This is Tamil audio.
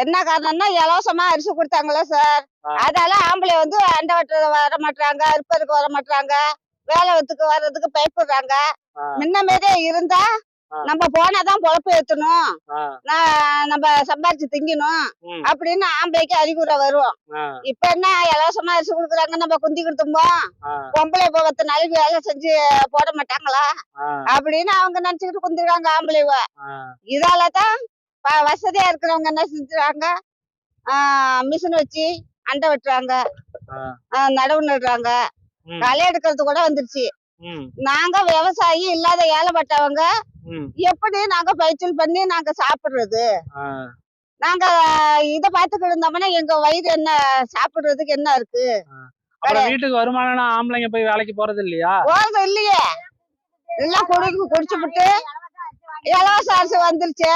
என்ன காரணம்னா இலவசமா அரிசி கொடுத்தாங்களே சார். அதால ஆம்பளை வந்து அண்டை வெட்ட வர மாட்டாங்க அறுப்பதுக்கு வர மாட்டாங்க வேலை வெத்துக்கு வர்றதுக்கு பயப்படுறாங்க. முன்ன மாரியே இருந்தா. நம்ம போனாதான் பொழப்பு ஏத்தணும். நம்ம சம்பாரிச்சு திங்கணும் அப்படின்னு ஆம்பளைக்கு அறிகுறை வரும். இப்ப என்ன இலவசமா அரிசி கொடுக்குறாங்க நம்ம குந்தி கொடுத்தும்போம் பொம்பளை பத்து நாளைக்கு வேலை செஞ்சு போட மாட்டாங்களா? அப்படின்னு அவங்க நினைச்சுக்கிட்டு குந்திருக்காங்க ஆம்பளைவ ஆ. வசதியா இருக்கிறவங்க என்ன செஞ்சுறாங்க மிஷின் வச்சு அண்டை வெட்டுறாங்க. நடவு நடுறாங்க. களை எடுக்கிறது கூட வந்துருச்சு. நாங்க விவசாயி இல்லாத ஏழைப்பட்டவங்க எப்படி நாங்க பயிற்சியில் பண்ணி நாங்க சாப்பிடுறது. நாங்க இத பாத்துக்கிட்டு இருந்தோம்னா எங்க வயிறு என்ன சாப்பிடுறதுக்கு என்ன இருக்கு? வீட்டுக்கு வருமானம் ஆம்பளைங்க போய் வேலைக்கு போறது இல்லையா? போறது இல்லையே. எல்லாம் குடி குடிச்சுப்புட்டு இலவச அரிசி வந்துருச்சு.